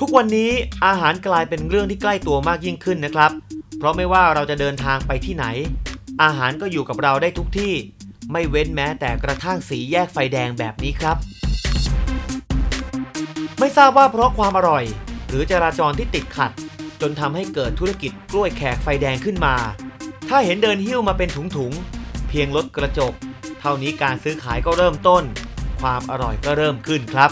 ทุกวันนี้อาหารกลายเป็นเรื่องที่ใกล้ตัวมากยิ่งขึ้นนะครับ เพราะไม่ว่าเราจะเดินทางไปที่ไหน อาหารก็อยู่กับเราได้ทุกที่ ไม่เว้นแม้แต่กระทั่งสีแยกไฟแดงแบบนี้ครับ ไม่ทราบว่าเพราะความอร่อย หรือจราจรที่ติดขัด จนทำให้เกิดธุรกิจกล้วยแขกไฟแดงขึ้นมา ถ้าเห็นเดินหิ้วมาเป็นถุงๆเพียงลดกระจก เท่านี้การซื้อขายก็เริ่มต้น ความอร่อยก็เริ่มขึ้นครับ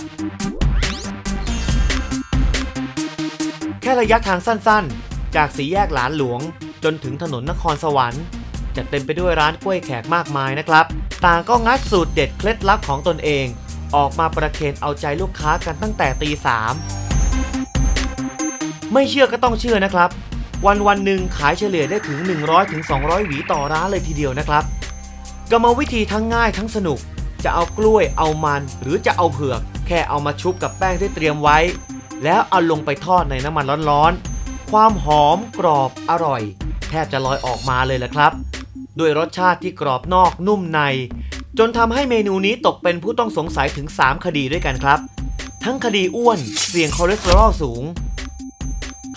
แค่ระยะทางสั้นๆ จากสีแยกหลานหลวง จนถึงถนนนครสวรรค์จะเต็มไปด้วยร้านกล้วยแขกมากมายนะครับ ต่างก็งัดสูตรเด็ดเคล็ดลับของตนเอง ออกมาประเคนเอาใจลูกค้ากันตั้งแต่ตีสามไม่เชื่อก็ต้องเชื่อนะครับ วันวันหนึ่งขายเฉลี่ยได้ถึง 100-200ถึง200 หวีต่อร้านเลยทีเดียวนะครับกรรมวิธีทั้งง่ายทั้งสนุก จะเอากล้วยเอามันหรือจะเอาเผือก แค่เอามาชุบกับแป้งที่เตรียมไว้ แล้วเอาลงไปทอดในน้ำมันร้อนๆ ความหอมกรอบอร่อย แทบจะลอยออกมาเลยละครับ ด้วยรสชาติที่กรอบนอกนุ่มใน จนทำให้เมนูนี้ตกเป็นผู้ต้องสงสัยถึง 3 คดีด้วยกันครับ ทั้งคดีอ้วนเสี่ยงคอเลสเตอรอลสูง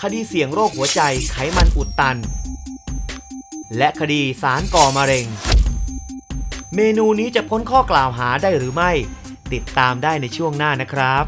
คดีเสี่ยงโรคหัวใจไขมันอุดตัน และคดีสารก่อมะเร็ง เมนูนี้จะพ้นข้อกล่าวหาได้หรือไม่ ติดตามได้ในช่วงหน้านะครับ